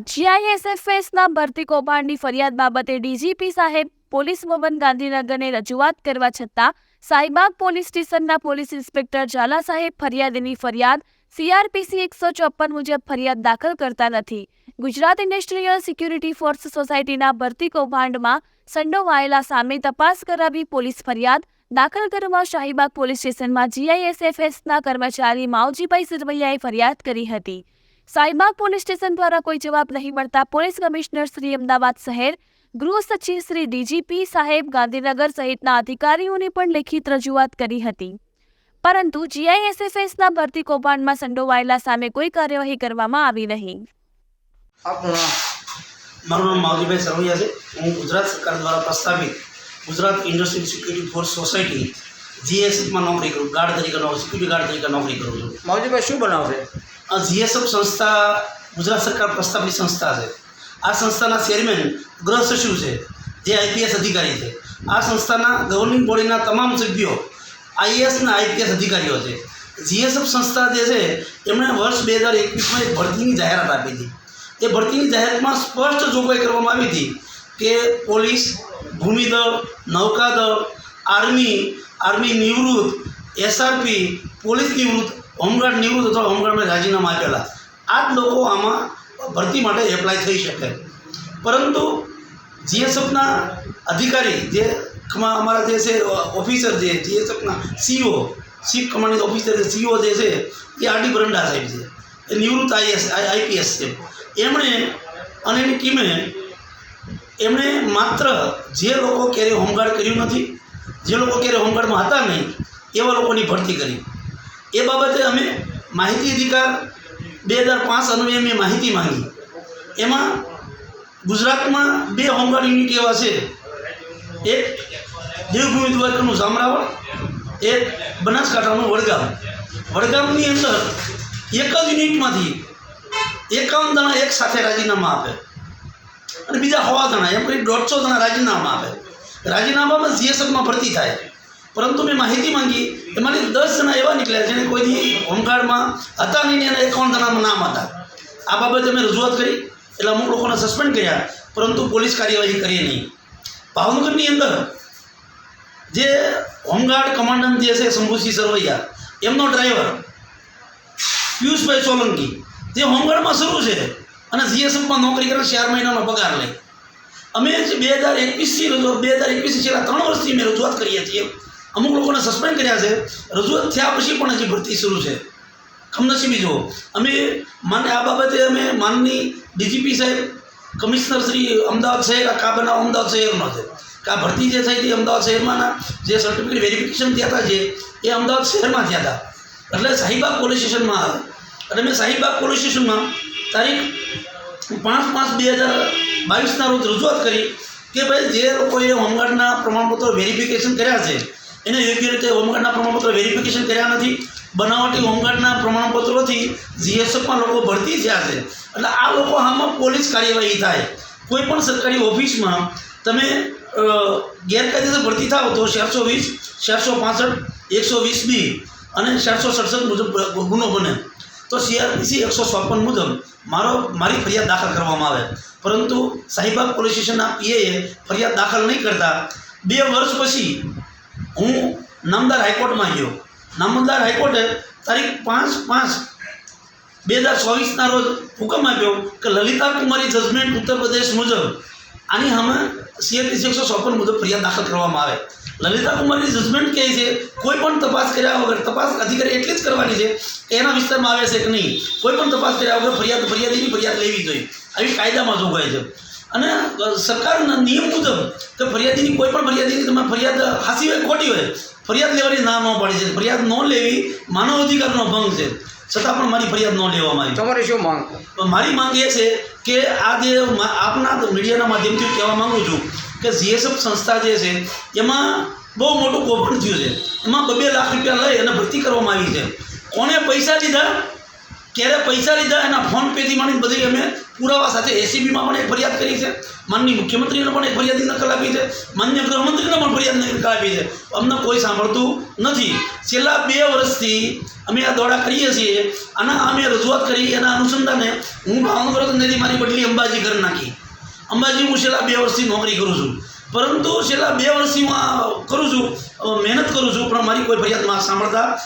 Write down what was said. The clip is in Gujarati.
જીઆઈએસએફએસના ભરતી કૌભાંડની ફરિયાદ બાબતે ડીજીપી સાહેબ પોલીસ ભવન ગાંધીનગરને રજૂઆત કરવા છતાં સાઈબાગ પોલીસ સ્ટેશનના પોલીસ ઇન્સ્પેક્ટર ઝાલા સાહેબ ફરિયાદીની ફરિયાદ સીઆરપીસી એકસો ચોપન મુજબ ફરિયાદ દાખલ કરતા નથી. ગુજરાત ઇન્ડસ્ટ્રીયલ સિક્યુરિટી ફોર્સ સોસાયટીના ભરતી કૌભાંડમાં સંડોવાયેલા સામે તપાસ કરાવી પોલીસ ફરિયાદ દાખલ કરવા શાહીબાગ પોલીસ સ્ટેશનમાં જીઆઈએસએફએસના કર્મચારી માવજીભાઈ સિરવૈયાએ ફરિયાદ કરી હતી. સાઈબાગ પોલીસ સ્ટેશન દ્વારા કોઈ જવાબ નહીં મળતા પોલીસ કમિશનર શ્રી અમદાવાદ શહેર ગૃહ સચિવ શ્રી ડીજીપી સાહેબ ગાંધીનગર સહિતના અધિકારીઓને પણ લેખિત રજૂઆત કરી હતી. પરંતુ જીઆઈએસએફએસના ભરતી કૌભાંડમાં સંડોવાયેલા સામે કોઈ કાર્યવાહી કરવામાં આવી નહીં. મારું નામ માવજીભાઈ સરવૈયા છે. હું ગુજરાત સરકાર દ્વારા પ્રસ્તાવિત Gujarat industrial security force society જીએસએફમાં નોકરી કરું ગાર્ડ તરીકે નોકરી સિક્યુરિટી ગાર્ડ તરીકે નોકરી કરું છું. માવજીભાઈ શું બનાવશે? આ જીએસએફ સંસ્થા ગુજરાત સરકાર પ્રસ્થાપિત સંસ્થા છે, આ સંસ્થાના ચેરમેન ગૃહ સચિવ છે? જે આઈપીએસ અધિકારી છે. આ સંસ્થાના ગવર્નિંગ બોડીના તમામ સભ્યો આઈએએસના આઈપીએસ અધિકારીઓ છે. જીએસએફ સંસ્થા જે છે, એમણે વર્ષ બે હજાર એકવીસમાં એક ભરતીની જાહેરાત આપી હતી. એ ભરતીની જાહેરાતમાં સ્પષ્ટ જોગવાઈ કરવામાં આવી હતી કે પોલીસ, ભૂમિદળ, નૌકાદળ, આર્મી આર્મી નિવૃત્ત, એસઆરપી, પોલીસ નિવૃત્ત હોમગાર્ડ નિવૃત્ત અથવા હોમગાર્ડમાં રાજીનામા આપેલા. આ જ લોકો આમાં ભરતી માટે એપ્લાય થઈ શકે. પરંતુ જીએસએફના અધિકારી જે અમારા જે છે ઓફિસર જે, જીએસએફના સીઓ ચીફ કમાન્ડિંગ ઓફિસર જે સીઓ જે છે, એ આરડી બરંડા સાહેબ છે. એ નિવૃત્ત આઈએસ આઈપીએસ છે. એમણે અને એની ટીમે એમણે માત્ર જે લોકો ક્યારેય હોમગાર્ડ કર્યું નથી, જે લોકો ક્યારેય હોમગાર્ડમાં હતા નહીં, એવા લોકોની ભરતી કરી. એ બાબતે અમે માહિતી અધિકાર બે હજાર પાંચ અન્વયે મેં માહિતી માંગી. એમાં ગુજરાતમાં બે હોમગાર્ડ યુનિટ એવા છે? એક દેવભૂમિ દ્વારકાનું જામરાવળ, એક બનાસકાંઠાનું વડગામ. વડગામની અંદર એક જ યુનિટમાંથી એકાવન જણા એક સાથે રાજીનામા આપે. અને બીજા હવા જણા, એમ કરી દોઢસો જણા રાજીનામા આપે. રાજીનામામાં જીએસએફમાં ભરતી થાય. પરંતુ મેં માહિતી માંગી એમાંથી દસ જણા એવા નીકળ્યા જેને કોઈથી હોમગાર્ડમાં હતા નહીં એના એકાવન જણામાં નામ હતા. આ બાબતે મેં રજૂઆત કરી, એટલે અમુક લોકોને સસ્પેન્ડ કર્યા, પરંતુ પોલીસ કાર્યવાહી કરી નહીં. ભાવનગરની અંદર જે હોમગાર્ડ કમાન્ડન્ટ જે છે શંભુસિંહ સરવૈયા, એમનો ડ્રાઈવર પિયુષભાઈ સોલંકી, જે હોમગાર્ડમાં શરૂ છે અને જીએસએફમાં નોકરી કરે, ચાર મહિનાનો પગાર લે. અમે જે બે હજાર એકવીસથી બે હજાર એકવીસથી છેલ્લા ત્રણ વર્ષથી અમે રજૂઆત કરીએ છીએ અમુક લોકોને સસ્પેન્ડ કર્યા છે. રજૂઆત થયા પછી પણ હજી ભરતી શરૂ છે. કમનસીબી જુઓ. અમે માને આ બાબતે અમે માનની ડીજીપી સાહેબ, કમિશનર શ્રી અમદાવાદ શહેર, આ બનાવ અમદાવાદ શહેરનો છે. કે આ ભરતી જે થઈ હતી અમદાવાદ શહેરમાંના, જે સર્ટિફિકેટ વેરિફિકેશન થયા હતા જે, એ અમદાવાદ શહેરમાં થયા હતા. એટલે શાહીબાગ પોલીસ સ્ટેશનમાં આવે અને મેં શાહીબાગ પોલીસ સ્ટેશનમાં તારીખ પાંચ પાંચ બે હજાર બાવીસના રોજ રજૂઆત કરી કે ભાઈ જે લોકોએ હોમગાર્ડના પ્રમાણપત્રો વેરિફિકેશન કર્યા છે એને યોગ્ય રીતે હોમગાર્ડના પ્રમાણપત્ર વેરિફિકેશન કર્યા નથી. બનાવટી હોમગાર્ડના પ્રમાણપત્રોથી જીએસએફમાં લોકો ભરતી થયા છે. એટલે આ લોકો આમાં પોલીસ કાર્યવાહી થાય. કોઈ પણ સરકારી ઓફિસમાં તમે ગેરકાયદેસર ભરતી થાવ તો ચારસો વીસ, ચારસો પાસઠ, એકસો વીસ બી અને ચારસો સડસઠ મુજબ ગુનો બને. તો સીઆરપીસી એકસો ચોપન મુજબ મારો, મારી ફરિયાદ દાખલ કરવામાં આવે. પરંતુ સાહિબાગ પોલીસ સ્ટેશનના પીએએ ફરિયાદ દાખલ નહીં કરતા. બે વર્ષ પછી હું નામદાર હાઈકોર્ટમાં ગયો. નામદાર હાઈકોર્ટે તારીખ પાંચ પાંચ બે હજાર ચોવીસના રોજ હુકમ આપ્યો કે લલિતા કુમારી જજમેન્ટ ઉત્તર પ્રદેશ મુજબ આની સામે સીઆરપીસી એકસો ચોપન મુજબ ફરિયાદ દાખલ કરવામાં આવે. લલિતા કુમારની જજમેન્ટ કહે છે, કોઈ પણ તપાસ કર્યા વગર તપાસ અધિકારી એટલી જ કરવાની છે કે એના વિસ્તારમાં આવે છે કે નહીં? કોઈ પણ તપાસ કર્યા વગર ફરિયાદ, ફરિયાદીની ફરિયાદ લેવી જોઈએ. આવી કાયદામાં જોગવાઈ છે. અને સરકારના નિયમ મુજબ કે ફરિયાદીની કોઈ પણ ફરિયાદીની તમે ફરિયાદ હાસી હોય ખોટી હોય ફરિયાદ લેવાની ના ન પાડી છે. ફરિયાદ ન લેવી માનવ અધિકારનો ભંગ છે. છતાં પણ મારી ફરિયાદ ન લેવામાં આવી. તમારી શું માંગ? પણ મારી માંગ એ છે કે આ જે આપના મીડિયાના માધ્યમથી કહેવા માગું છું કે જીએસએફ સંસ્થા જે છે એમાં બહુ મોટું કૌભાંડ થયું છે. એમાં બબે લાખ રૂપિયા લઈ અને ભરતી કરવામાં આવી છે. કોને પૈસા દીધા? ક્યારે પૈસા લીધા એના ફોન પેથી માંડીને બધી અમે પુરાવા સાથે એસીબીમાં પણ એક ફરિયાદ કરી છે. માનની મુખ્યમંત્રીને પણ એક ફરિયાદની નકલ આપી છે. માન્ય ગૃહમંત્રીને પણ ફરિયાદ નકલ આપી છે. અમને કોઈ સાંભળતું નથી. છેલ્લા બે વર્ષથી અમે આ દોડા કરીએ છીએ. આના અમે રજૂઆત કરી, એના અનુસંધાને હું ભાવનગર તંત્રથી મારી બદલી અંબાજી ઘર નાખી. અંબાજી હું છેલ્લા બે વર્ષથી નોકરી કરું છું. પરંતુ છેલ્લા બે વર્ષથી હું કરું છું. મહેનત કરું છું, પણ મારી કોઈ ફરિયાદ સાંભળતા